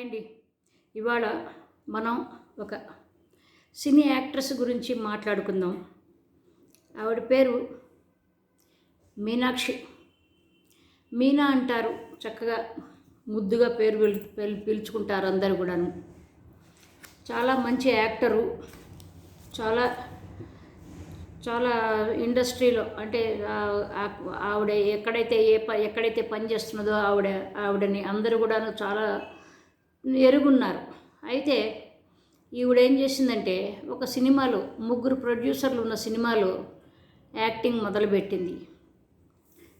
Hi అండి ఇవాళ మనం ఒక సినీ యాక్ట్రెస్ గురించి మాట్లాడుకుందాం. ఆవిడ పేరు మీనాక్షి. మీనా అంటారు చక్కగా ముద్దుగా పేరు పిలు పిలుచుకుంటారు అందరు కూడాను. చాలా మంచి యాక్టరు. చాలా చాలా ఇండస్ట్రీలో అంటే ఆ- ఆవిడ ఎక్కడైతే ఏ ప ఎక్కడైతే పని చేస్తున్నదో ఆవిడ ఆవిడని అందరూ కూడాను చాలా ఎరుగున్నారు. అయితే ఈవిడ ఏం చేసిందంటే ఒక సినిమాలో ముగ్గురు ప్రొడ్యూసర్లు ఉన్న సినిమాలో యాక్టింగ్ మొదలుపెట్టింది.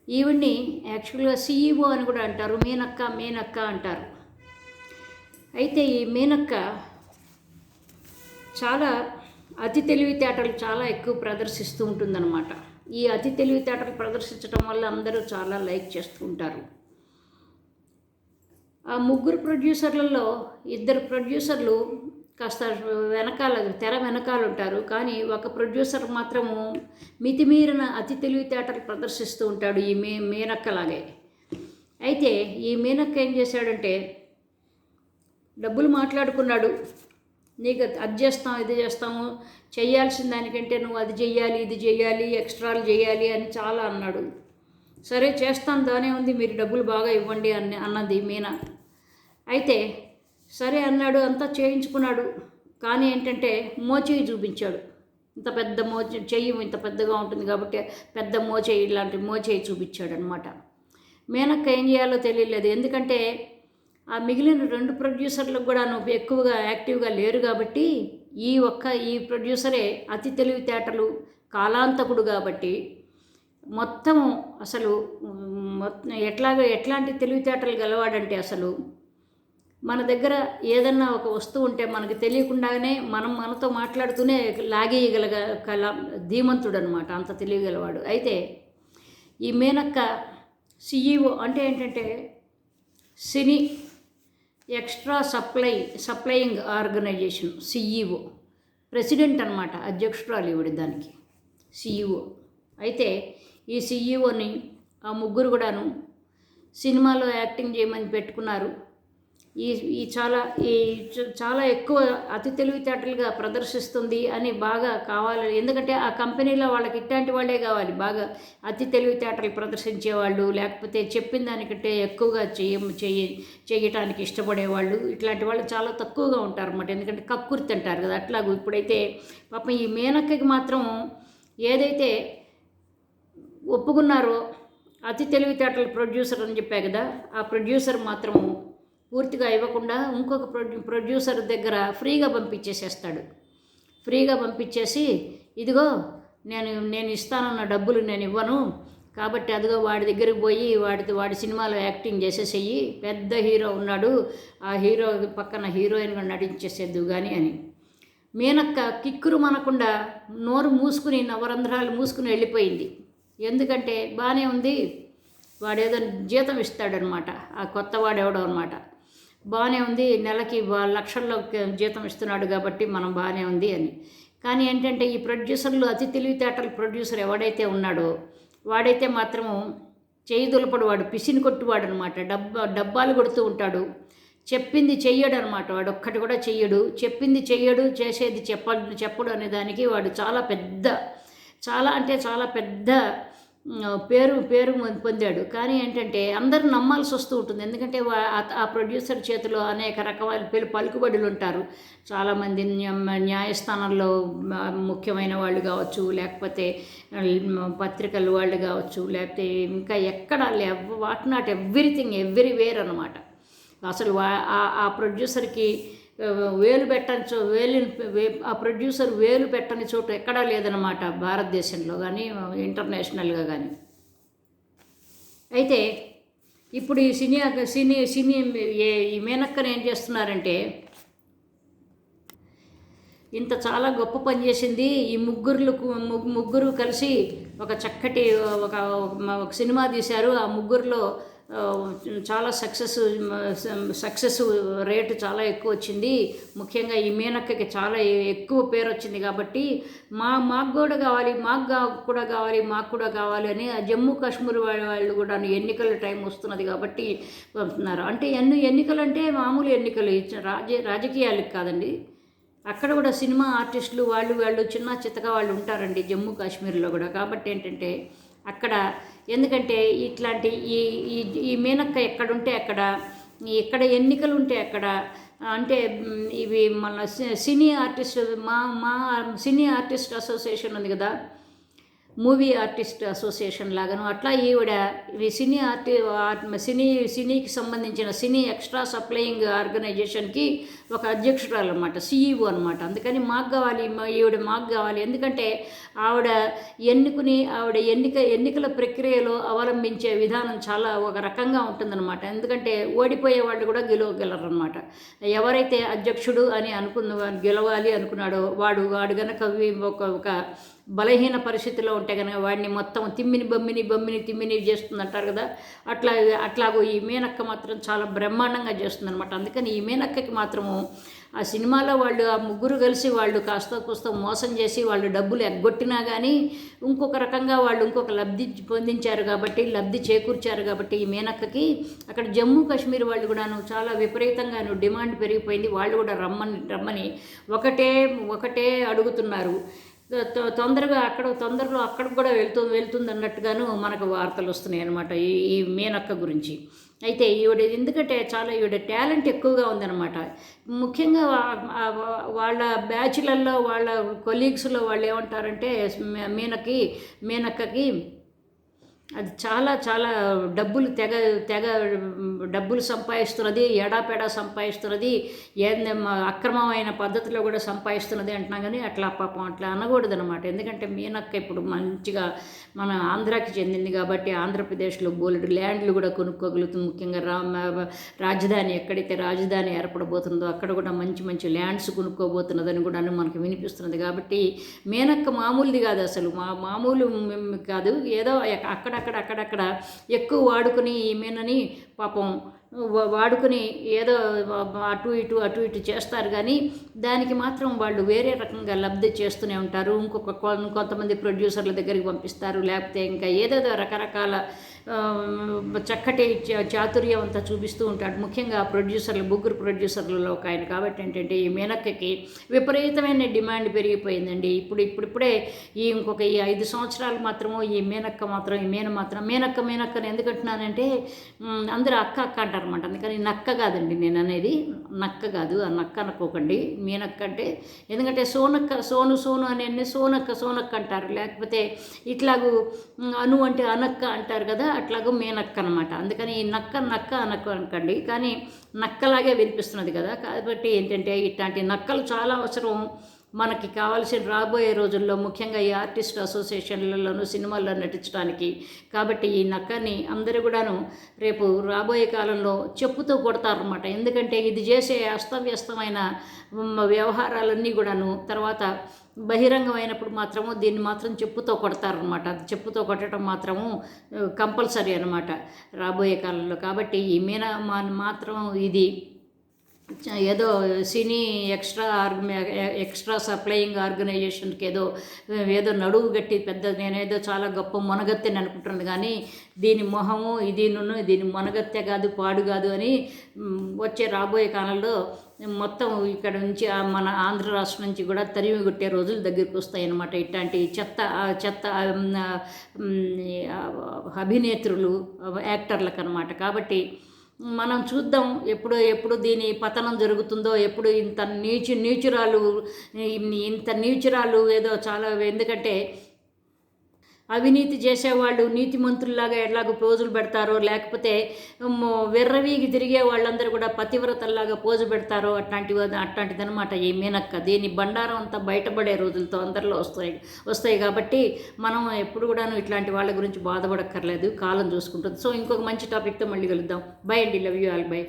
ఈవిడ్ని యాక్చువల్గా సీఈఓ అని కూడా అంటారు మీనక్క మేనక్క అంటారు. అయితే ఈ మేనక్క చాలా అతి తెలివితేటలు చాలా ఎక్కువ ప్రదర్శిస్తూ ఉంటుందన్నమాట. ఈ అతి తెలివితేటలు ప్రదర్శించడం వల్ల అందరూ చాలా లైక్ చేస్తూ ఉంటారు. ఆ ముగ్గురు ప్రొడ్యూసర్లలో ఇద్దరు ప్రొడ్యూసర్లు కాస్త వెనకాల తెర వెనకాల ఉంటారు కానీ ఒక ప్రొడ్యూసర్ మాత్రము మితిమీరిన అతి తెలివితేటలు ప్రదర్శిస్తూ ఉంటాడు ఈ మే మీనక్కలాగే. అయితే ఈ మీనక్క ఏం చేశాడంటే డబ్బులు మాట్లాడుకున్నాడు. నీకు అది చేస్తాం ఇది చేస్తాము చేయాల్సిన దానికంటే నువ్వు అది చెయ్యాలి ఇది చెయ్యాలి ఎక్స్ట్రాలు చేయాలి అని చాలా అన్నాడు. సరే చేస్తాను దానే ఉంది మీరు డబ్బులు బాగా ఇవ్వండి అని అన్నది మీనా. అయితే సరే అన్నాడు అంతా చేయించుకున్నాడు. కానీ ఏంటంటే మోచేయి చూపించాడు. ఇంత పెద్ద మోచే చెయ్యి ఇంత పెద్దగా ఉంటుంది కాబట్టి పెద్ద మోచేయి ఇలాంటి మోచేయి చూపించాడు అనమాట మేనక్క ఏం చేయాలో తెలియలేదు. ఎందుకంటే ఆ మిగిలిన రెండు ప్రొడ్యూసర్లకు కూడా నువ్వు ఎక్కువగా యాక్టివ్గా లేరు కాబట్టి ఈ ఒక్క ఈ ప్రొడ్యూసరే అతి తెలివితేటలు కాలాంతకుడు కాబట్టి మొత్తం అసలు మొత్తం ఎట్లాగ ఎట్లాంటి తెలివితేటలు గలవాడంటే అసలు మన దగ్గర ఏదన్నా ఒక వస్తువు ఉంటే మనకి తెలియకుండానే మనం మనతో మాట్లాడుతూనే లాగేయగలగ కల ధీమంతుడు అనమాట అంత తెలియగలవాడు. అయితే ఈ మేనక్క సిఈఓ అంటే ఏంటంటే cine extra supply supplying organisation CEO president అనమాట అధ్యక్షురాలు ఇవిడి దానికి సిఈఓ అయితే ఈ సిఈఓని ఆ ముగ్గురు కూడాను సినిమాలో యాక్టింగ్ చేయమని పెట్టుకున్నారు. ఈ ఈ చాలా ఈ చాలా ఎక్కువ అతి తెలివితేటలుగా ప్రదర్శిస్తుంది అని బాగా కావాలి. ఎందుకంటే ఆ కంపెనీలో వాళ్ళకి ఇట్లాంటి వాళ్ళే కావాలి. బాగా అతి తెలివితేటలు ప్రదర్శించే వాళ్ళు లేకపోతే చెప్పిన దానికంటే ఎక్కువగా చేయ చేయ చేయటానికి ఇష్టపడేవాళ్ళు ఇట్లాంటి వాళ్ళు చాలా తక్కువగా ఉంటారు అన్నమాట ఎందుకంటే కక్కుర్తి అంటారు కదా అట్లాగూ ఇప్పుడైతే పాపం ఈ మేనక్కకి మాత్రం ఏదైతే ఒప్పుకున్నారో అతి తెలివితేటల ప్రొడ్యూసర్ అని చెప్పా కదా ఆ ప్రొడ్యూసర్ మాత్రం పూర్తిగా ఇవ్వకుండా ఇంకొక ప్రొడ్యూ ప్రొడ్యూసర్ దగ్గర ఫ్రీగా పంపించేసేస్తాడు. ఫ్రీగా పంపించేసి ఇదిగో నేను నేను ఇస్తానన్న డబ్బులు నేను ఇవ్వను. కాబట్టి అదిగో వాడి దగ్గరికి పోయి వాడి వాడి సినిమాలో యాక్టింగ్ చేసేసేయి. పెద్ద హీరో ఉన్నాడు. ఆ హీరో పక్కన హీరోయిన్గా నటించేసేద్దు కానీ అని. మీనక్క కిక్కురు మనకుండా నోరు మూసుకుని నవరంధ్రాలు మూసుకుని వెళ్ళిపోయింది. ఎందుకంటే బాగానే ఉంది. వాడేదో జీతం ఇస్తాడనమాట. ఆ కొత్తవాడెవడో అనమాట. బాగానే ఉంది నెలకి లక్షల్లో జీతం ఇస్తున్నాడు కాబట్టి మనం బాగానే ఉంది అని. కానీ ఏంటంటే ఈ ప్రొడ్యూసర్లు అతి తెలివితేటలు ప్రొడ్యూసర్ ఎవడైతే ఉన్నాడో వాడైతే మాత్రము చేయి దులపడు వాడు పిసిని కొట్టువాడు అనమాట డబ్బా డబ్బాలు కొడుతూ ఉంటాడు. చెప్పింది చెయ్యడు అనమాట వాడు ఒక్కటి కూడా చెయ్యడు. చెప్పింది చెయ్యడు చేసేది చెప్ప చెప్పడు అనే దానికి వాడు చాలా పెద్ద చాలా అంటే చాలా పెద్ద పేరు పేరు పొందాడు. కానీ ఏంటంటే అందరూ నమ్మాల్సి వస్తూ ఉంటుంది. ఎందుకంటే ఆ- ప్రొడ్యూసర్ చేతిలో అనేక రకమైన పేరు పలుకుబడులు ఉంటారు. చాలామంది న్యాయస్థానంలో ముఖ్యమైన వాళ్ళు కావచ్చు లేకపోతే పత్రికలు పత్రికల వాళ్ళు కావచ్చు లేకపోతే ఇంకా ఎక్కడ వాట్ నాట్ ఎవ్రీథింగ్ ఎవ్రీవేర్ అనమాట అసలు ఆ- ఆ ప్రొడ్యూసర్కి వేలు పెట్టని చో వేలు వే- ఆ ప్రొడ్యూసర్ వేలు పెట్టని చోటు ఎక్కడా లేదనమాట భారతదేశంలో కానీ ఇంటర్నేషనల్గా కానీ అయితే ఇప్పుడు ఈ సినీ సినీ సినీ ఏ- ఈ మేనక్కను ఏం చేస్తున్నారంటే ఇంత చాలా గొప్ప పని చేసింది. ఈ ముగ్గురులకు ముగ్గురు కలిసి ఒక చక్కటి ఒక ఒక సినిమా తీశారు. ఆ ముగ్గురులో చాలా సక్సెస్ సక్సెస్ రేటు చాలా ఎక్కువ వచ్చింది. ముఖ్యంగా ఈ మీనక్కకి చాలా ఎక్కువ పేరు వచ్చింది కాబట్టి మా మాకు కూడా కావాలి మాకు కూడా కావాలి మాకు కూడా కావాలి అని ఆ జమ్మూ కాశ్మీర్ వాళ్ళు కూడా ఎన్నికల టైం వస్తున్నది కాబట్టి పంపుతున్నారు. అంటే ఎన్ని ఎన్నికలు అంటే మామూలు ఎన్నికలు రాజ రాజకీయాలకు కాదండి. అక్కడ కూడా సినిమా ఆర్టిస్టులు వాళ్ళు వాళ్ళు చిన్న చిత్తగా వాళ్ళు ఉంటారండి జమ్మూ కాశ్మీర్లో కూడా. కాబట్టి ఏంటంటే అక్కడ. ఎందుకంటే ఇట్లాంటి ఈ ఈ ఈ మీనక్క ఎక్కడుంటే అక్కడ ఎక్కడ ఎన్నికలు ఉంటే అక్కడ అంటే ఇవి మన సి- సినీ ఆర్టిస్ట్ మా మా సినీ ఆర్టిస్ట్ అసోసియేషన్ ఉంది కదా మూవీ ఆర్టిస్ట్ అసోసియేషన్ లాగాను. అట్లా ఈవిడ ఇవి సినీ ఆర్టి సినీ సినీకి సంబంధించిన సినీ ఎక్స్ట్రా సప్లయింగ్ ఆర్గనైజేషన్కి ఒక అధ్యక్షురాలు అనమాట సిఈఓ అనమాట అందుకని మాకు కావాలి మా- ఈవిడ మాకు కావాలి. ఎందుకంటే ఆవిడ ఎన్నుకుని ఆవిడ ఎన్నిక ఎన్నికల ప్రక్రియలో అవలంబించే విధానం చాలా ఒక రకంగా ఉంటుందన్నమాట. ఎందుకంటే ఓడిపోయే వాళ్ళు కూడా గెలవగలరు అనమాట ఎవరైతే అధ్యక్షుడు అని అనుకున్న గెలవాలి అనుకున్నాడో వాడు వాడు గనక ఒక ఒక బలహీన పరిస్థితిలో ఉంటే కనుక వాడిని మొత్తం తిమ్మిని బొమ్మిని బొమ్మిని తిమ్మిని చేస్తుంది అంటారు కదా? అట్లా అట్లాగో ఈ మీనక్క మాత్రం చాలా బ్రహ్మాండంగా చేస్తుంది అనమాట అందుకని ఈ మీనక్కకి మాత్రము ఆ సినిమాలో వాళ్ళు ఆ ముగ్గురు కలిసి వాళ్ళు కాస్త కూస్త మోసం చేసి వాళ్ళు డబ్బులు ఎగ్గొట్టినా కానీ ఇంకొక రకంగా వాళ్ళు ఇంకొక లబ్ధి పొందించారు కాబట్టి లబ్ధి చేకూర్చారు కాబట్టి ఈ మేనక్కకి అక్కడ జమ్మూ కాశ్మీర్ వాళ్ళు కూడాను చాలా విపరీతంగాను డిమాండ్ పెరిగిపోయింది. వాళ్ళు కూడా రమ్మని రమ్మని ఒకటే ఒకటే అడుగుతున్నారు. తొందరగా అక్కడ తొందరలో అక్కడికి కూడా వెళ్తూ వెళ్తుంది అన్నట్టుగాను మనకు వార్తలు వస్తున్నాయి అనమాట ఈ ఈ మేనక్క గురించి. అయితే ఈవిడ ఎందుకంటే చాలా ఈవిడ టాలెంట్ ఎక్కువగా ఉందన్నమాట. ముఖ్యంగా వాళ్ళ బ్యాచ్లలో వాళ్ళ కొలీగ్స్లో వాళ్ళు ఏమంటారంటే మీనకి మీనక్కకి అది చాలా చాలా డబ్బులు తెగ తెగ డబ్బులు సంపాదిస్తున్నది ఎడాపెడా సంపాదిస్తున్నది ఏంది అక్రమమైన పద్ధతిలో కూడా సంపాదిస్తున్నది అంటున్నా కానీ అట్లా పాపం అట్లా అనకూడదు అనమాట ఎందుకంటే మీనక్క ఇప్పుడు మంచిగా మన ఆంధ్రాకి చెందింది కాబట్టి ఆంధ్రప్రదేశ్లో బోలెడు ల్యాండ్లు కూడా కొనుక్కోగలుగుతుంది. ముఖ్యంగా రా రాజధాని ఎక్కడైతే రాజధాని ఏర్పడబోతుందో అక్కడ కూడా మంచి మంచి ల్యాండ్స్ కొనుక్కోబోతున్నదని కూడా మనకి వినిపిస్తున్నది. కాబట్టి మేనక్క మామూలుది కాదు అసలు. మా మామూలు కాదు. ఏదో అక్కడ అక్కడక్కడ అక్కడక్కడ ఎక్కువ వాడుకుని ఈమెనని పాపం వాడుకుని ఏదో అటు ఇటు అటు ఇటు చేస్తారు కానీ దానికి మాత్రం వాళ్ళు వేరే రకంగా లబ్ధి చేస్తూనే ఉంటారు. ఇంకొక కొంతమంది ప్రొడ్యూసర్ల దగ్గరికి పంపిస్తారు. లేకపోతే ఇంకా ఏదేదో రకరకాల చక్కటి చాతుర్యం అంతా చూపిస్తూ ఉంటాడు. ముఖ్యంగా ప్రొడ్యూసర్లు ముగ్గురు ప్రొడ్యూసర్లలో ఒక ఆయన కాబట్టి ఏంటంటే ఈ మేనక్కకి విపరీతమైన డిమాండ్ పెరిగిపోయిందండి. ఇప్పుడు ఇప్పుడిప్పుడే ఈ ఇంకొక ఈ ఐదు సంవత్సరాలు మాత్రము ఈ మేనక్క మాత్రం ఈ మేన మాత్రం మేనక్క మేనక్కని ఎందుకంటున్నానంటే అందరూ అక్క అక్క అంటారనమాట అందుకని నక్క కాదండి నేను అనేది. నక్క కాదు ఆ నక్క అనుకోకండి. మీనక్క అంటే ఎందుకంటే సోనక్క సోను సోను అని సోనక్క సోనక్క అంటారు. లేకపోతే ఇట్లాగూ అను అంటే అనక్క అంటారు కదా అట్లాగో మే నక్క అనమాట అందుకని ఈ నక్క నక్క అనక్క అనకండి. కానీ నక్కలాగే వినిపిస్తున్నది కదా. కాబట్టి ఏంటంటే ఇట్లాంటి నక్కలు చాలా అవసరం. మనకి కావాల్సిన రాబోయే రోజుల్లో ముఖ్యంగా ఈ ఆర్టిస్ట్ అసోసియేషన్లలోనూ సినిమాల్లో నటించడానికి. కాబట్టి ఈ నక్కని అందరూ కూడాను రేపు రాబోయే కాలంలో చెప్పుతూ కొడతారనమాట ఎందుకంటే ఇది చేసే అస్తవ్యస్తమైన వ్యవహారాలన్నీ కూడాను తర్వాత బహిరంగమైనప్పుడు మాత్రము దీన్ని మాత్రం చెప్పుతో కొడతారనమాట అది చెప్పుతో కొట్టడం మాత్రము కంపల్సరీ అనమాట రాబోయే కాలంలో. కాబట్టి ఈ మీన మా- మాత్రం ఇది ఏదో సినీ ఎక్స్ట్రా ఆర్గ ఎక్స్ట్రా సప్లయింగ్ ఆర్గనైజేషన్కి ఏదో ఏదో నడువు గట్టి పెద్ద నేనేదో చాలా గొప్ప మొనగత్తెని అనుకుంటున్నాను. కానీ దీని మొహము ఇది నున్ను దీని మొనగత్తె కాదు పాడు కాదు అని వచ్చే రాబోయే కాలంలో మొత్తం ఇక్కడ నుంచి మన ఆంధ్ర రాష్ట్రం నుంచి కూడా తరిమి కొట్టే రోజులు దగ్గరికి వస్తాయన్నమాట. ఇట్లాంటి చెత్త చెత్త అభినేత్రులు యాక్టర్లకు అనమాట కాబట్టి మనం చూద్దాం ఎప్పుడు ఎప్పుడు దీని పతనం జరుగుతుందో ఎప్పుడు ఇంత నీచు నీచురాలు ఇంత నీచురాలు ఏదో చాలా ఎందుకంటే అవినీతి చేసేవాళ్ళు నీతిమంతుల్లాగా ఎలాగో పోజులు పెడతారో లేకపోతే వెర్రవీగి తిరిగే వాళ్ళందరూ కూడా పతివ్రతల్లాగా పోజు పెడతారో అట్లాంటి అట్లాంటిది అనమాట ఈ మీనక్క దీని బండారం అంతా బయటపడే రోజులతో అందరిలో వస్తాయి వస్తాయి కాబట్టి మనం ఎప్పుడు కూడాను ఇట్లాంటి వాళ్ళ గురించి బాధపడక్కర్లేదు. కాలం చూసుకుంటుంది. సో ఇంకొక మంచి టాపిక్తో మళ్ళీ కలుద్దాం. బై అండి. Love you all by